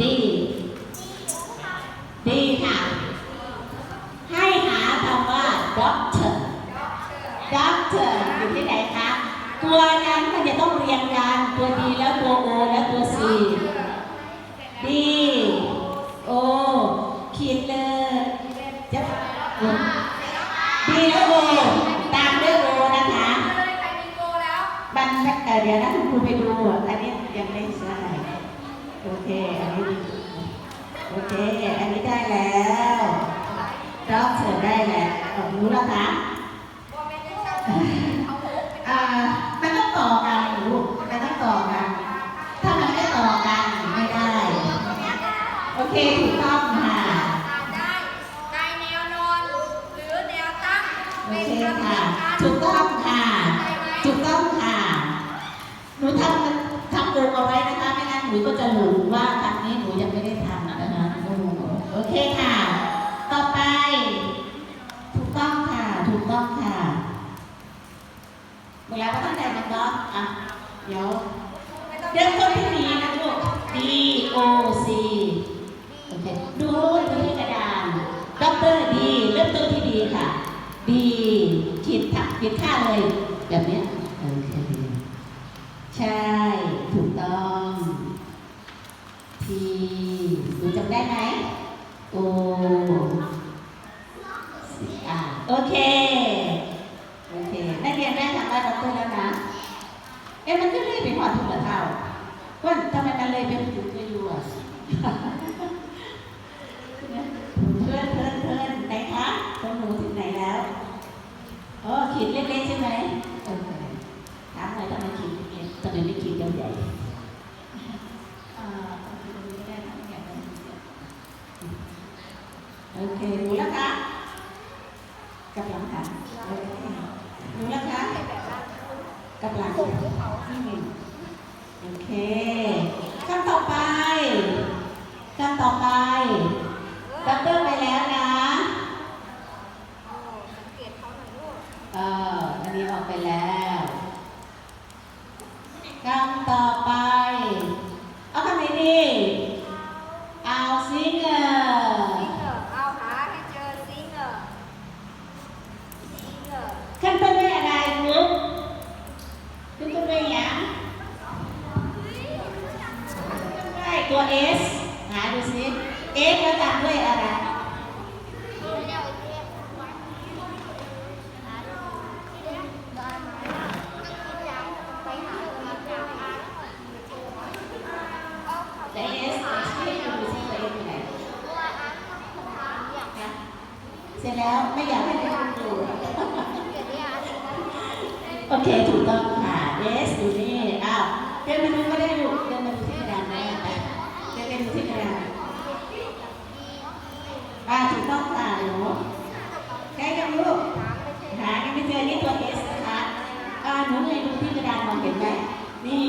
ดี ดีค่ะ ให้หาคำว่า doctor doctor อยู่ที่ไหนคะ ตัวนั้นมันจะต้องเรียงกันตัวดีแล้วตัวโอแล้วตัวซีดีโอขีดเลยจะดีแล้วโอตามด้วยโอนะคะเลยใครมีโกแล้วบันเอ่อเดี๋ยวนะคุณครูไปดูอะอันนี้ยังไม่ใช่ โอเค อันนี้โอเค อันนี้ได้แล้วด็อกเสร็จได้แล้วเอารู้แล้วคะว่าไม่ได้ช่างเอาโหกเป็นอ่ามันต้องต่อกันลูกมันต้องต่อกัน ถ้ามันไม่ต่อกันไม่ได้ โอเคถูกต้องค่ะได้ได้แนวนอนหรือแนวตั้งโอเป็นเคระเบีค่ะยบการถูกต้องค่ะ ถูกต้องค่ะ หนูทำมัน ต้องค่ะเวลาก็ตั้งใจมันก็อะ เดี๋ยวเริ่มต้นที่ดีนะลูก D O C โอเค ดูดูที่กระดานด็อกเตอร์ดีเริ่มต้นที่ดีค่ะดีขีดทักขีดค่าเลย แบบนี้โอเคใช่ ถูกต้อง T ดูจำได้ไหม O อ่าโอเคโอเค ได้ทำได้ด็อกเตอร์แล้วนะเอ๊ะมันก็เลยไปหอดถุงละเท่าว่าทำไมมันเลยไปถึงไม่รู้อะเพื่อนเพื่อนเพื่อนไหนคะของหนูถึงไหนแล้วอ๋อขีดเล็กๆใช่ไหมโอเคถามหน่อยทำไมขีดเล็กๆทำไมไม่ขีดใหญ่ๆอ่าเอาขีดตรงนี้ก็ไม่ได้ขีดเยอะโอเครู้แล้วคะกำลังค่ะโอเครู้แล้วคะ แบบนั้น กำลังค่ะนี่ไงโอเคขั้นต่อไปขั้นต่อไปดับเบิลไปแล้วนะเอยลูกเอออันนี้ออกไปแล้วขั้นต่อไป เอาคำไหนดีเอาซิงเกอ ซิง ร์ เกอร์เอาหาให้เจอซิงเกอร์ซิงเกอร์ ขั้นต้นด้วยอะไรมุกขึ้นต้นด้วยหยังด้วยตัว S หาดูสิ S แล้วตามด้วยอะไรแต่เสร็จแล้วไม่อยากให้ทุกคนดูโอเค ถูกต้องค่ะเอสดูนี่อ้าวเดินมาดูก็ได้ลูกเดินมาดูที่กระดานได้ไหมเดินไปดูที่กระดานอ่าถูกต้องค่ะหนูใกล้ ยังลูกหายังไม่เจอนี่ตัวเอสนะคะอ่าหนูเลยดูที่กระดานมองเห็นไหมนี่